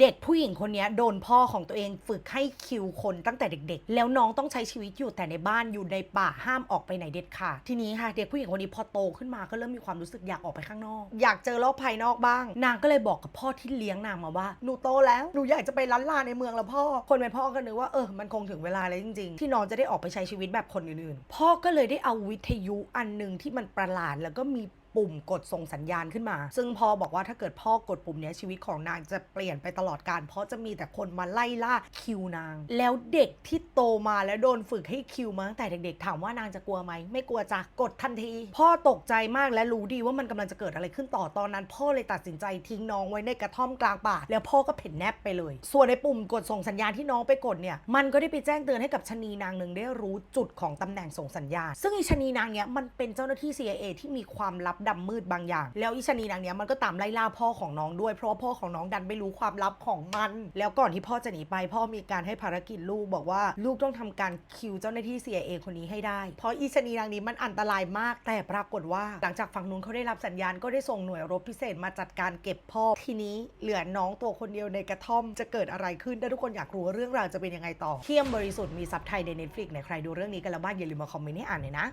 เด็กผู้หญิงคนนี้โดนพ่อของตัวเองฝึกให้คิวคนตั้งแต่เด็กๆ แล้วน้องต้องใช้ชีวิตอยู่แต่ในบ้านอยู่ในป่าห้ามออกไปไหนเด็ดขาดทีนี้ค่ะ เด็กผู้หญิงคนนี้พอโตขึ้นมาก็เริ่มมีความรู้สึกอยากออกไปข้างนอก อยากเจอโลกภายนอกบ้าง นางก็เลยบอกกับพ่อที่เลี้ยงนางมาว่าหนูโตแล้วหนูอยากจะไปล้านลาในเมืองแล้วพ่อ คนเป็นพ่อก็นึกว่าเออมันคงถึงเวลาแล้วจริงๆ ที่น้องจะได้ออกไปใช้ชีวิตแบบคนอื่นๆ พ่อก็เลยได้เอาวิทยุอันหนึ่งที่มันประหลาดแล้วก็มี ปุ่มกดส่งสัญญาณขึ้นมา ซึ่งพ่อบอกว่าถ้าเกิดพ่อกดปุ่มนี้ชีวิตของนางจะเปลี่ยนไปตลอดการ เพราะจะมีแต่คนมาไล่ล่าคิวนาง แล้วเด็กที่โตมาแล้วโดนฝึกให้คิวมาตั้งแต่เด็กๆ ถามว่านางจะกลัวไหมไม่กลัวจ้ะกดทันที พ่อตกใจมากและรู้ดีว่ามันกำลังจะเกิดอะไรขึ้นต่อตอนนั้น พ่อเลยตัดสินใจทิ้งน้องไว้ในกระท่อมกลางป่าแล้วพ่อก็เพ่นแนบไปเลย ส่วนในปุ่มกดส่งสัญญาณที่น้องไปกดเนี่ยมันก็ได้ไปแจ้งเตือนให้กับชะนีนางหนึ่งได้รู้จุดของตำแหน่งส่งสัญญาณ ซึ่งอีชนีนางเนี้ยมันเป็นเจ้าหน้าที่ CIA ที่มีความลับดำมืดบางอย่าง แล้วอีชะนีนางเนี้ยมันก็ตามไล่ล่าพ่อของน้องด้วย เพราะว่าพ่อของน้องดันไม่รู้ความลับของมัน แล้วก่อนที่พ่อจะหนีไป พ่อมีการให้ภารกิจลูกบอกว่าลูกต้องทำการคิวเจ้าหน้าที่ CIA คนนี้ให้ได้ เพราะอีชะนีนางนี้มันอันตรายมาก แต่ปรากฏว่า หลังจากฝั่งนู้นเขาได้รับสัญญาณก็ได้ส่งหน่วยรบพิเศษมาจัดการเก็บพ่อ ทีนี้เหลือน้องตัวคนเดียวในกระท่อมจะเกิดอะไรขึ้นถ้าทุกคนอยากรู้เรื่องราวจะเป็นยังไงต่อเที่ยมบริสุทธิ์มีซับไทยใน Netflix เนี่ยใครดูเรื่องนี้กันแล้วบ้างอย่าลืมมาคอมเมนต์ให้อ่านหน่อยนะ